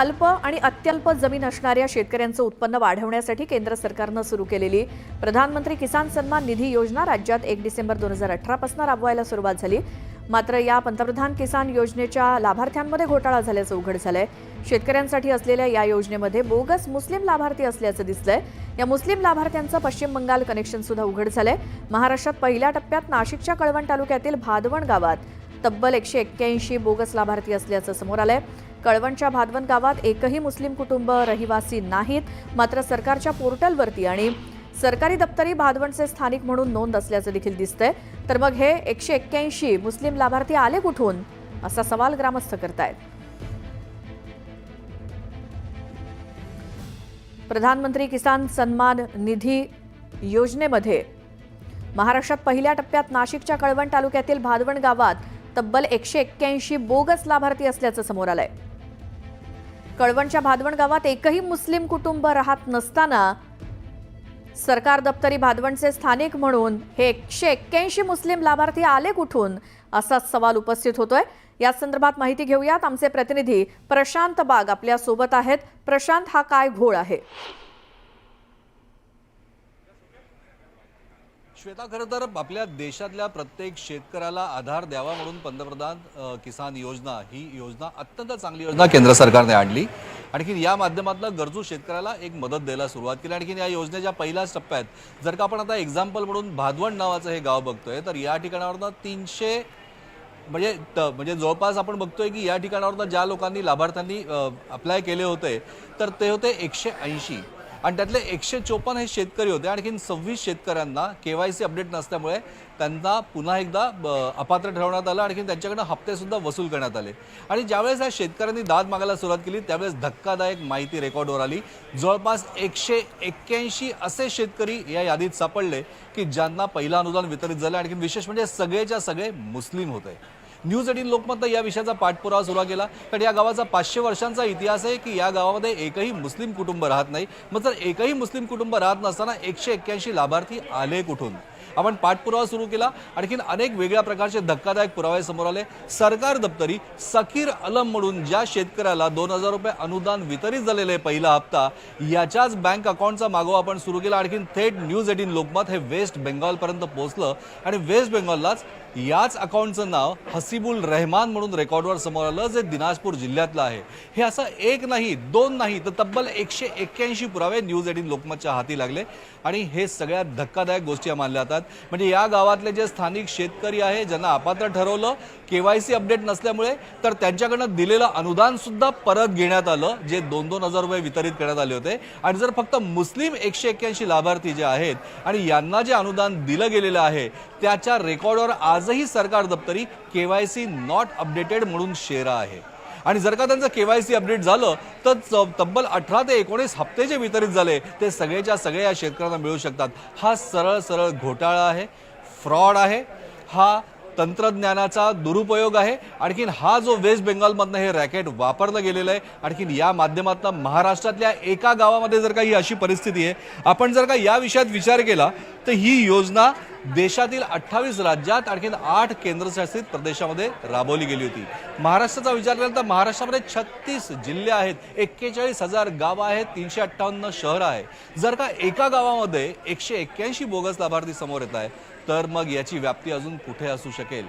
अल्प आणि अत्यल्प जमीन असणाऱ्या शेतकऱ्यांचं उत्पन्न वाढवण्यासाठी केंद्र सरकारनं सुरू केलेली प्रधानमंत्री किसान सन्मान निधी योजना राज्यात एक डिसेंबर दोन हजार अठरापासून राबवायला सुरुवात झाली. मात्र या पंतप्रधान किसान योजनेच्या लाभार्थ्यांमध्ये घोटाळा झाल्याचं उघड झालंय. शेतकऱ्यांसाठी असलेल्या या योजनेमध्ये बोगस मुस्लिम लाभार्थी असल्याचं दिसलंय. या मुस्लिम लाभार्थ्यांचं पश्चिम बंगाल कनेक्शन सुद्धा उघड झालंय. महाराष्ट्रात पहिल्या टप्प्यात नाशिकच्या कळवण तालुक्यातील भादवण गावात तब्बल एकशे एक्क्याऐंशी बोगस लाभार्थी असल्याचं समोर आलंय. कळवणच्या भादवण गावात एकही मुस्लिम कुटुंब रहिवासी नाहीत मात्र सरकारच्या पोर्टलवरती आणि सरकारी दप्तरी भादवणचे स्थानिक म्हणून नोंद असल्याचं देखील दिसतंय. तर मग हे एकशे एक्क्याऐंशी मुस्लिम लाभार्थी आले कुठून? असा सवाल ग्रामस्थ करतायत. प्रधानमंत्री किसान सन्मान निधी योजनेमध्ये महाराष्ट्रात पहिल्या टप्प्यात नाशिकच्या कळवण तालुक्यातील भादवण गावात तब्बल एकशे एक्क्याऐंशी बोगस लाभार्थी असल्याचं समोर आलं आहे कळवणच्या भादवण गावात एकही मुस्लिम कुटुंब राहत नसताना सरकार दप्तरी भादवणचे स्थानिक म्हणून हे एकशे एक्क्याऐंशी मुस्लिम लाभार्थी आले कुठून असा सवाल उपस्थित होतोय. या संदर्भात माहिती घेऊयात. आमचे प्रतिनिधी प्रशांत बाग आपल्यासोबत आहेत. प्रशांत हा काय घोळ आहे? श्वेता खरं तर आपल्या देशातल्या प्रत्येक शेतकऱ्याला आधार द्यावा म्हणून पंतप्रधान किसान योजना ही योजना अत्यंत चांगली योजना केंद्र सरकारने आणली. आणखीन या माध्यमातून गरजू शेतकऱ्याला एक मदत द्यायला सुरुवात केली. आणखीन या योजनेच्या पहिल्याच टप्प्यात जर का आपण आता एक्झाम्पल म्हणून भादवण नावाचं हे गाव बघतोय तर या ठिकाणावरनं तीनशे म्हणजे त- म्हणजे जवळपास आपण बघतोय की या ठिकाणावरनं ज्या लोकांनी लाभार्थ्यांनी अप्लाय केले होते तर ते होते एकशे ऐंशी. आणि त्यातले एकशे चोपन्न हे शेतकरी होते. आणखीन सव्वीस शेतकऱ्यांना के वाय सी अपडेट नसल्यामुळे त्यांना पुन्हा एकदा ब- अपात्र ठरवण्यात आलं. आणखीन त्यांच्याकडनं हप्तेसुद्धा वसूल करण्यात आले. आणि ज्यावेळेस या शेतकऱ्यांनी दाद मागायला सुरुवात केली त्यावेळेस धक्कादायक माहिती रेकॉर्डवर आली. जवळपास एकशे एक्क्याऐंशी असे शेतकरी या यादीत सापडले की ज्यांना पहिलं अनुदान वितरित झालं. आणखी विशेष म्हणजे सगळेच्या सगळे मुस्लिम होते. न्यूज एटीन लोकमतनं या विषयाचा पाठपुरावा सुरू केला. कारण या गावाचा पाचशे वर्षांचा इतिहास आहे की या गावामध्ये एकही मुस्लिम कुटुंब राहत नाही. मग जर एकही मुस्लिम कुटुंब राहत नसताना एकशे एक्क्याऐंशी लाभार्थी आले कुठून? आपण पाठपुरावा सुरू केला. आणखीन अनेक वेगळ्या प्रकारचे धक्कादायक पुरावे समोर आले. सरकार दप्तरी सकीर अलम म्हणून ज्या शेतकऱ्याला दोन हजार रुपये अनुदान वितरित झालेले आहे पहिला हप्ता याच्याच बँक अकाउंटचा मागोवा आपण सुरू केला. आणखीन थेट न्यूज एटीन लोकमत हे वेस्ट बेंगॉलपर्यंत पोहोचलं. आणि वेस्ट बेंगॉललाच याच अकाउंटचं नाव हसीबुल रहमान म्हणून रेकॉर्डवर समोर आलं जे दिनाजपूर जिल्ह्यातलं आहे. हे असं एक नाही दोन नाही तर तब्बल एकशे एक्क्याऐंशी पुरावे न्यूज एटीन लोकमतच्या हाती लागले. आणि हे सगळ्यात धक्कादायक गोष्टी मानल्या जातात म्हणजे या गावातले जे स्थानिक शेतकरी आहे ज्यांना अपात्र ठरवलं केवायसी अपडेट नसल्यामुळे तर त्यांच्याकडनं दिलेलं अनुदान सुद्धा परत घेण्यात आलं जे दोन दोन हजार रुपये वितरित करण्यात आले होते. आणि जर फक्त मुस्लिम एकशे एक्क्याऐंशी लाभार्थी जे आहेत आणि यांना जे अनुदान दिलं गेलेलं आहे त्याच्या रेकॉर्डवर आजही सरकार दप्तरी केवायसी नॉट अपडेटेड म्हणून शेरा आहे. आणि जर का त्यांचं केवायसी अपडेट झालं तर च- तब्बल अठरा ते एकोणीस हप्ते जे वितरित झाले ते सगळेच्या सगळे या शेतकऱ्यांना मिळू शकतात. हा सरळ सरळ घोटाळा आहे. फ्रॉड आहे. हा तंत्रज्ञानाचा दुरुपयोग आहे. आणखीन हा जो वेस्ट बेंगॉलमधनं हे रॅकेट वापरलं गेलेलं आहे आणखीन या माध्यमातून महाराष्ट्रातल्या एका गावामध्ये जर का ही अशी परिस्थिती आहे आपण जर का या विषयात विचार केला तर ही योजना देशातील अठ्ठावीस राज्यात आणखीन आठ केंद्रशासित प्रदेशामध्ये राबवली गेली होती. महाराष्ट्राचा विचार केला तर महाराष्ट्रामध्ये छत्तीस जिल्हे आहेत एक्केचाळीस हजार गावं आहेत तीनशे अठ्ठावन्न शहरं आहे जर का एका गावामध्ये एकशे एक्क्याऐंशी बोगस लाभार्थी समोर येत आहे तर मग याची व्याप्ती अजून कुठे असू शकेल?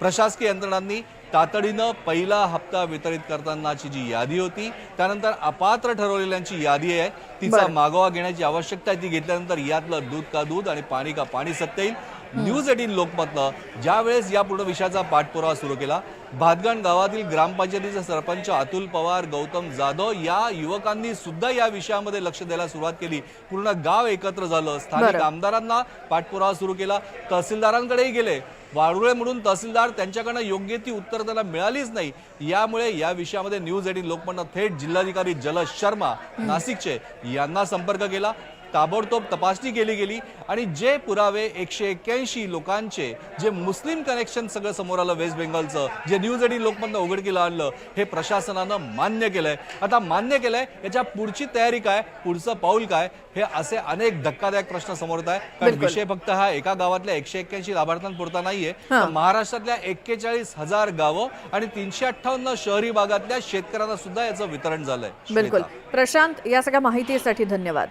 प्रशासकीय यंत्रणांनी तातडीनं पहिला हप्ता वितरित करतानाची जी यादी होती त्यानंतर अपात्र ठरवलेल्यांची यादी आहे तिचा मागोवा घेण्याची आवश्यकता आहे ती घेतल्यानंतर यातलं दूध का दूध आणि पाणी का पाणी सत्य येईल? न्यूज एटीन लोकमतनं ज्यावेळेस या पूर्ण विषयाचा पाठपुरावा सुरू केला भातगण गावातील ग्रामपंचायतीचे सरपंच अतुल पवार गौतम जाधव या युवकांनी सुद्धा या विषयामध्ये लक्ष द्यायला सुरुवात केली. पूर्ण गाव एकत्र झालं. स्थानिक. आमदारांना पाठपुरावा सुरू केला. तहसीलदारांकडेही गेले. वारुळे म्हणून तहसीलदार त्यांच्याकडनं योग्य ती उत्तर त्यांना मिळालीच नाही. यामुळे या विषयामध्ये न्यूज एटीन लोकमतनं थेट जिल्हाधिकारी जलज शर्मा नाशिकचे यांना संपर्क केला. ताबडतोब तपासणी केली गेली आणि जे पुरावे एकशे एक्क्याऐंशी लोकांचे जे मुस्लिम कनेक्शन सगळं समोर आलं वेस्ट बेंगॉलचं जे न्यूज एडी लोकमतनं उघडकीला आणलं हे प्रशासनानं मान्य केलंय आता मान्य केलंय याच्या पुढची तयारी काय पुढचं पाऊल काय हे असे अनेक धक्कादायक प्रश्न समोर येत आहे कारण. विषय फक्त हा एका गावातल्या एकशे एक्क्याऐंशी लाभार्थ्यांपुरता नाहीये. तर महाराष्ट्रातल्या एक्केचाळीस हजार गावं आणि तीनशे अठ्ठावन्न शहरी भागातल्या शेतकऱ्यांना सुद्धा याचं वितरण झालंय बिलकुल. प्रशांत या सगळ्या माहितीसाठी धन्यवाद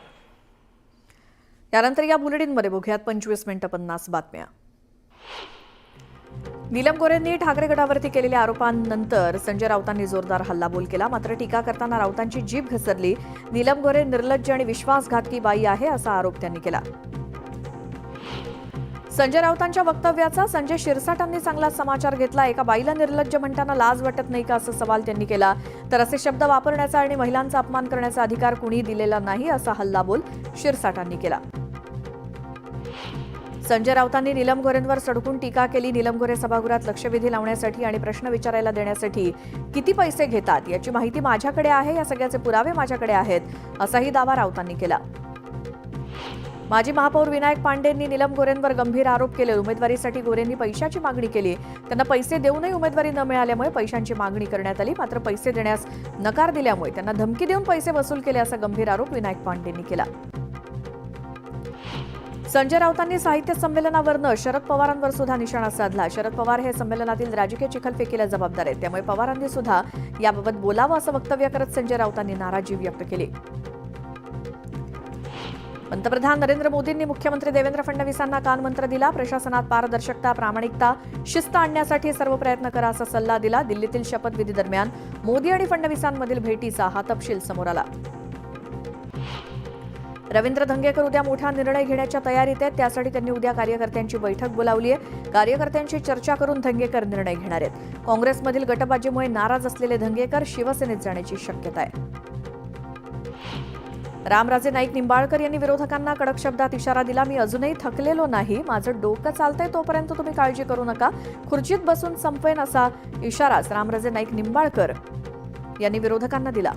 यानंतर या बुलेटिनमध्ये बघूयात पंचवीस मिनिटं पन्नास बातम्या. नीलम गोरेंनी ठाकरे गटावरती केलेल्या आरोपांनंतर संजय राऊतांनी जोरदार हल्लाबोल केला. मात्र टीका करताना राऊतांची जीभ घसरली. नीलम गोरे निर्लज्ज आणि विश्वासघातकी बाई आहे असा आरोप त्यांनी केला. संजय राऊतांच्या वक्तव्याचा संजय शिरसाटांनी चांगला समाचार घेतला. एका बाईला निर्लज्ज म्हणताना लाज वाटत नाही का असा सवाल त्यांनी केला. तर असे शब्द वापरण्याचा आणि महिलांचा अपमान करण्याचा अधिकार कुणी दिलेला नाही असा हल्लाबोल शिरसाटांनी केला. संजय राऊतांनी नीलम गोरेंवर सडकून टीका केली. नीलम गोरे सभागृहात लक्षवेधी लावण्यासाठी आणि प्रश्न विचारायला देण्यासाठी किती पैसे घेतात याची माहिती माझ्याकडे आहे. या सगळ्याचे पुरावे माझ्याकडे आहेत असाही दावा राऊतांनी केला. माजी महापौर विनायक पांडेंनी नीलम गोरेंवर गंभीर आरोप केले. उमेदवारीसाठी गोरेंनी पैशाची मागणी केली. त्यांना पैसे देऊनही उमेदवारी न मिळाल्यामुळे पैशांची मागणी करण्यात आली. मात्र पैसे देण्यास नकार दिल्यामुळे त्यांना धमकी देऊन पैसे वसूल केले असा गंभीर आरोप विनायक पांडेंनी केला. संजय राऊतांनी साहित्य संमेलनावरनं शरद पवारांवर सुद्धा निशाणा साधला. शरद पवार हे संमेलनातील राजकीय चिखलफेकीला जबाबदार आहेत. त्यामुळे पवारांनी सुद्धा याबाबत बोलावं असं वक्तव्य करत संजय राऊतांनी नाराजी व्यक्त केली. पंतप्रधान नरेंद्र मोदींनी मुख्यमंत्री देवेंद्र फडणवीसांना कानमंत्र दिला. प्रशासनात पारदर्शकता प्रामाणिकता शिस्त आणण्यासाठी सर्व प्रयत्न करा असा सल्ला दिला. दिल्लीतील शपथविधी दरम्यान मोदी आणि फडणवीसांमधील भेटीचा हा तपशील समोर आला. रवींद्र धंगेकर उद्या मोठा निर्णय घेण्याच्या तयारीत आहेत. त्यासाठी त्यांनी उद्या कार्यकर्त्यांची बैठक बोलावली आहे. कार्यकर्त्यांशी चर्चा करून धंगेकर निर्णय घेणार आहेत. काँग्रेसमधील गटबाजीमुळे नाराज असलेले धंगेकर शिवसेनेत जाण्याची शक्यता आहे. रामराजे नाईक निंबाळकर यांनी विरोधकांना कडक शब्दात इशारा दिला. मी अजूनही थकलेलो नाही. माझं डोकं चालतंय तोपर्यंत तुम्ही काळजी करू नका. खुर्चीत बसून संपवेन असा इशाराच रामराजे नाईक निंबाळकर यांनी विरोधकांना दिला.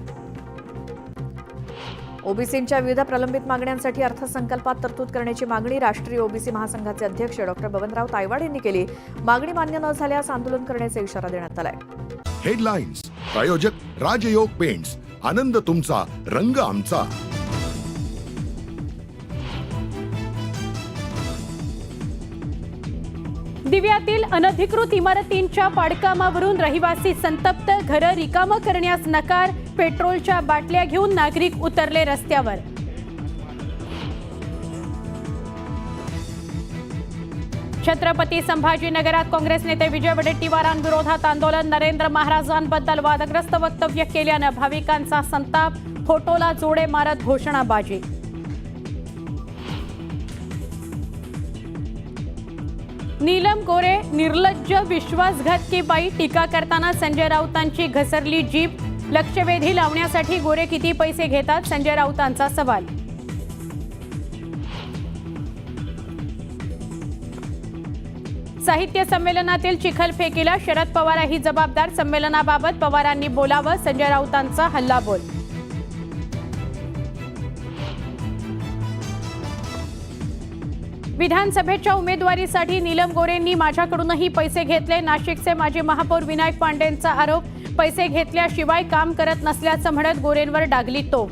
ओबीसींच्या विविध प्रलंबित मागण्यांसाठी अर्थसंकल्पात तरतूद करण्याची मागणी राष्ट्रीय ओबीसी महासंघाचे अध्यक्ष डॉक्टर बबनराव तायवाड यांनी केली. मागणी मान्य न झाल्यास आंदोलन करण्याचा इशारा देण्यात आलाय. हेडलाईन्स प्रायोजक राजयोग पेंट्स. आनंद तुमचा रंग आमचा. दिव्यातील अनधिकृत इमारतींच्या पाडकामावरून रहिवासी संतप्त घरं रिकामं करण्यास नकार पेट्रोलच्या बाटल्या घेऊन नागरिक उतरले रस्त्यावर. छत्रपती संभाजीनगरात काँग्रेस नेते विजय वडेट्टीवारांविरोधात आंदोलन नरेंद्र महाराजांबद्दल वादग्रस्त वक्तव्य केल्यानं भाविकांचा संताप फोटोला जोडे मारत घोषणाबाजी. नीलम गोरे निर्लज्ज विश्वासघातकी बाई टीका करताना संजय राऊतांची घसरली जीप. लक्षवेधी लावण्यासाठी गोरे किती पैसे घेतात? संजय राऊतांचा सवाल. साहित्य संमेलनातील चिखलफेकीला शरद पवारही जबाबदार. संमेलनाबाबत पवारांनी बोलावं संजय राऊतांचा हल्लाबोल. विधानसभेच्या उमेदवारीसाठी नीलम गोरेंनी माझ्याकडूनही पैसे घेतले. नाशिकचे माजी महापौर विनायक पांडेंचा आरोप पैसे घेतल्याशिवाय काम करत नसल्याचं म्हणत गोरेंवर डागली तोफ.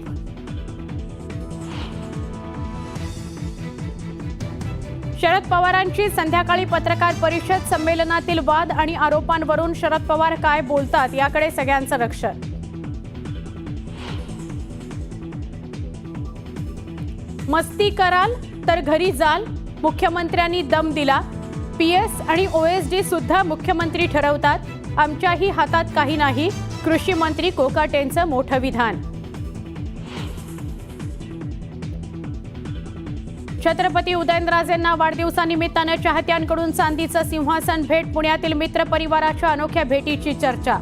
शरद पवारांची संध्याकाळी पत्रकार परिषद संमेलनातील वाद आणि आरोपांवरून शरद पवार काय बोलतात याकडे सगळ्यांचं लक्ष मस्ती कराल तर घरी जाल मुख्यमंत्र्यांनी दम दिला. पी एस आणि ओ एस सुद्धा मुख्यमंत्री ठरवतात. आमच्याही हातात काही नाही. कृषी मंत्री कोकाटेंचं मोठं विधान. छत्रपती उदयनराजेंना वाढदिवसानिमित्तानं चाहत्यांकडून चांदीचं सिंहासन भेट पुण्यातील मित्रपरिवाराच्या अनोख्या भेटीची चर्चा.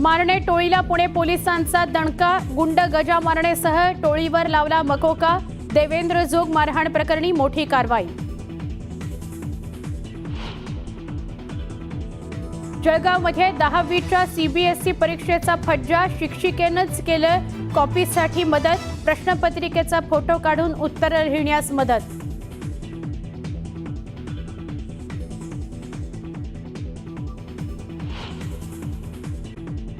मारणे टोळीला पुणे पोलिसांचा दणका गुंड गजा मारणेसह टोळीवर लावला मकोका. देवेंद्र जोग मारहाण प्रकरणी मोठी कारवाई. जळगावमध्ये दहावीच्या सीबीएसई परीक्षेचा फज्जा. शिक्षिकेनंच केलं कॉपीसाठी मदत. प्रश्नपत्रिकेचा फोटो काढून उत्तरं लिहिण्यास मदत.